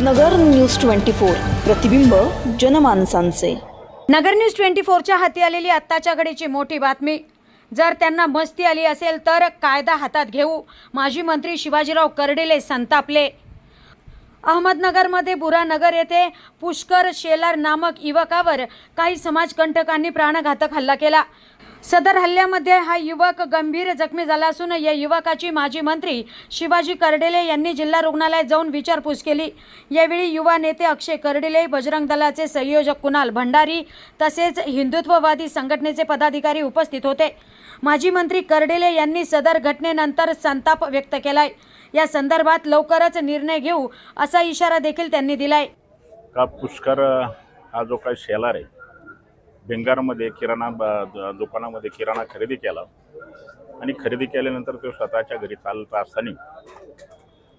नगर news twenty four. प्रतिबिंब जनमानसांचे. नगर news twenty फोरच्या हाती आलेली आत्ताच्या घडीची मोठी बातमी. जर त्यांना मस्ती आली असेल तर कायदा हातात घेऊ. माजी मंत्री शिवाजीराव कर्डिले संतापले. अहमदनगरमध्ये बुरानगर येथे पुष्कर शेलार नामक युवकावर काही समाजकंटकांनी प्राणघातक हल्ला केला. सदर हल्ल्यामध्ये हा युवक गंभीर जखमी झाला असून या युवकाची माजी मंत्री शिवाजी कर्डिले यांनी जिल्हा रुग्णालयात जाऊन विचारपूस केली. यावेळी युवा नेते अक्षय कर्डिले बजरंग दलाचे संयोजक कुणाल भंडारी तसेच हिंदुत्ववादी संघटनेचे पदाधिकारी उपस्थित होते. माजी मंत्री कर्डिले यांनी सदर घटनेनंतर संताप व्यक्त केलाय. या संदर्भात लवकरच निर्णय घेऊ असा इशारा देखील त्यांनी दिलाय. का पुष्कर हा जो काही शेलार आहे बेंगारमध्ये किराणा द- दुकानामध्ये किराणा खरेदी केला आणि खरेदी केल्यानंतर तो स्वतःच्या घरी चालत असताना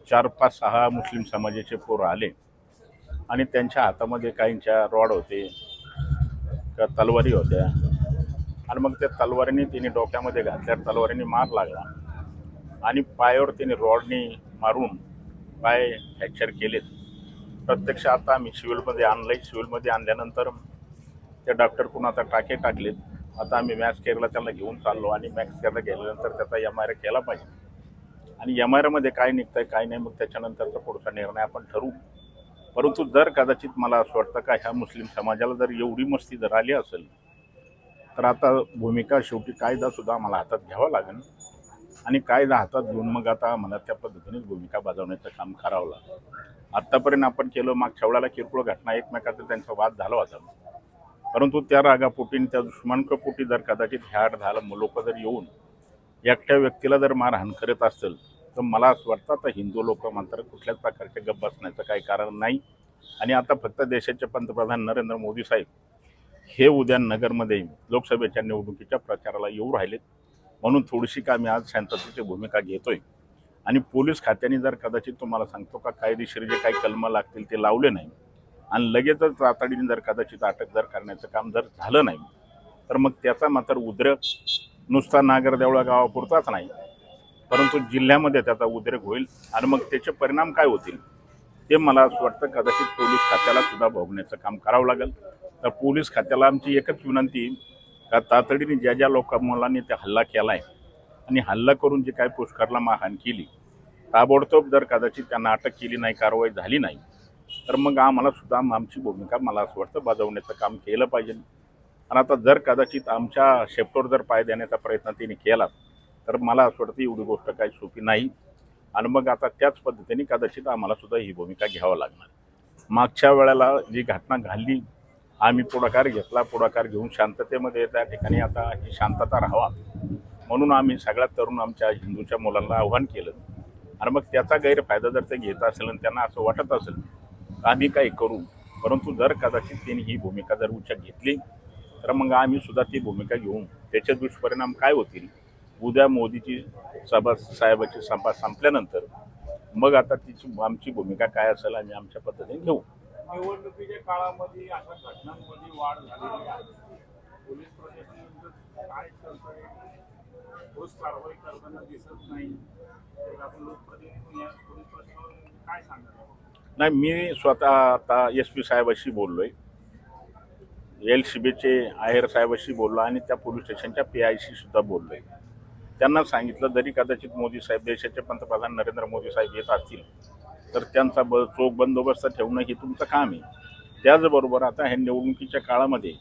चार पाच सहा मुस्लिम समाजाचे पोर आले आणि त्यांच्या हातामध्ये काहींच्या रॉड होते का तलवारी होत्या. आणि मग त्या तलवारीने तिने डोक्यामध्ये घातल्या तलवारीने मार लागला. आणि पायावर त्याने रॉडने मारून पाय फ्रॅक्चर केलेत. प्रत्यक्ष आता आम्ही सिव्हिलमध्ये आणलं आहे सिव्हिलमध्ये आणल्यानंतर त्या डॉक्टरकडून आता टाके टाकलेत. आता आम्ही मॅक्स केअरला त्याला घेऊन चाललो आणि मॅक्स केअरला गेल्यानंतर त्याचा एम आय केला पाहिजे. आणि एम आयमध्ये काय निघतंय काय नाही मग त्याच्यानंतरचा पुढचा निर्णय आपण ठरवू. परंतु जर कदाचित मला असं वाटतं का ह्या मुस्लिम समाजाला जर एवढी मस्ती जर आली असेल तर आता भूमिका शेवटी कायदासुद्धा आम्हाला हातात घ्यावा लागेल. आणि कायदा हातात घेऊन मग आता मला त्या पद्धतीने भूमिका बजावण्याचं काम करावं लागलं आत्तापर्यंत आपण केलं मागच्या वेळाला किरकोळ घटना एकमेकाचा त्यांचा वाद झाला होता. परंतु त्या रागापोटी त्या दुश्मनकपोटी जर कदाचित ह्या झालं लोक जर येऊन एकट्या व्यक्तीला जर मारहाण करत असेल तर मला असं वाटतं आता हिंदू लोक मात्र कुठल्याच प्रकारचे गप्प बसण्याचं काही कारण नाही. आणि आता फक्त देशाचे पंतप्रधान नरेंद्र मोदी साहेब हे उद्या नगरमध्ये लोकसभेच्या निवडणुकीच्या प्रचाराला येऊ राहिलेत. म्हणून थोडीशी का मी आज शांततेची भूमिका घेतोय. आणि पोलीस खात्याने जर कदाचित तुम्हाला सांगतो का कायदेशीर जे काही कलम लागतील ते लावले नाही. आणि लगेचच तातडीने जर कदाचित अटक जर करण्याचं काम जर झालं नाही तर मग त्याचा मात्र उद्रेक नुसता नागरदेवळा गावापुरताच नाही. परंतु जिल्ह्यामध्ये त्याचा उद्रेक होईल आणि मग त्याचे परिणाम काय होतील ते मला असं वाटतं कदाचित पोलीस खात्याला सुद्धा भोगण्याचं काम करावं लागेल. तर पोलीस खात्याला आमची एकच विनंती का तातडीने ज्या ज्या लोका मुलांनी ते हल्ला केला आहे आणि हल्ला करून जी काय पुष्करला मारहाण केली ताबडतोब जर कदाचित त्यांना अटक केली नाही कारवाई झाली नाही तर मग आम्हाला सुद्धा आमची भूमिका मला असं वाटतं बजावण्याचं काम केलं पाहिजे. आणि आता जर कदाचित आमच्या शेपटोर जर पाय देण्याचा प्रयत्न तिने केला तर मला असं वाटतं एवढी गोष्ट काही सोपी नाही. आणि मग आता त्याच पद्धतीने कदाचित आम्हाला सुद्धा ही भूमिका घ्यावं लागणार. मागच्या वेळेला जी घटना घालली आम्ही पुढाकार घेतला पुढाकार घेऊन शांततेमध्ये त्या ठिकाणी आता ही शांतता राहावा. म्हणून आम्ही सगळ्यात तरुण आमच्या हिंदूच्या मुलांना आव्हान केलं. आणि मग त्याचा गैरफायदा जर ते घेत असेल आणि त्यांना असं वाटत असेल तर आम्ही काही करू. परंतु जर कदाचित त्यांनी ही भूमिका जर उच्च घेतली तर मग आम्ही सुद्धा ती भूमिका घेऊन त्याचे दुष्परिणाम काय होतील? उद्या मोदीची सभा साहेबाची सभा संपल्यानंतर मग आता तिची आमची भूमिका काय असेल आम्ही आमच्या पद्धतीने घेऊ. निवडणुकीच्या काळामध्ये अशा घटनांमध्ये वाढ झालेली आहे. पोलीस प्रशासन काय करतंय ठोस कारवाई करताना दिसत नाही. आपण लोकप्रतिनिधी पोलीस प्रशासनावर काय सांगणार नाही मी स्वतः आता एस पी साहेबाशी बोललो आहे एल सी बीचे आहेर साहेबाशी बोललो आणि त्या पोलीस स्टेशनच्या पी आयशी सुद्धा बोललो आहे त्यांना सांगितलं जरी कदाचित मोदी साहेब देशाचे पंतप्रधान नरेंद्र मोदी साहेब येत असतील तर त्यांचा ब चोख बंदोबस्त ठेवणं हे तुमचं काम आहे. त्याचबरोबर आता ह्या निवडणुकीच्या काळामध्ये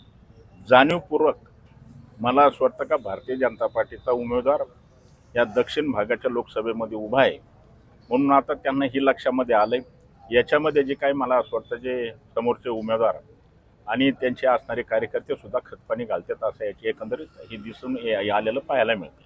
जाणीवपूर्वक मला असं वाटतं का भारतीय जनता पार्टीचा उमेदवार या दक्षिण भागाच्या लोकसभेमध्ये उभा आहे. म्हणून आता त्यांना ही लक्षामध्ये आलं आहे याच्यामध्ये जे काही मला असं वाटतं जे समोरचे उमेदवार आणि त्यांचे असणारे कार्यकर्ते सुद्धा खतपाणी घालतात असं याची एकंदरीत ही दिसून ये- आलेलं पाहायला मिळतं.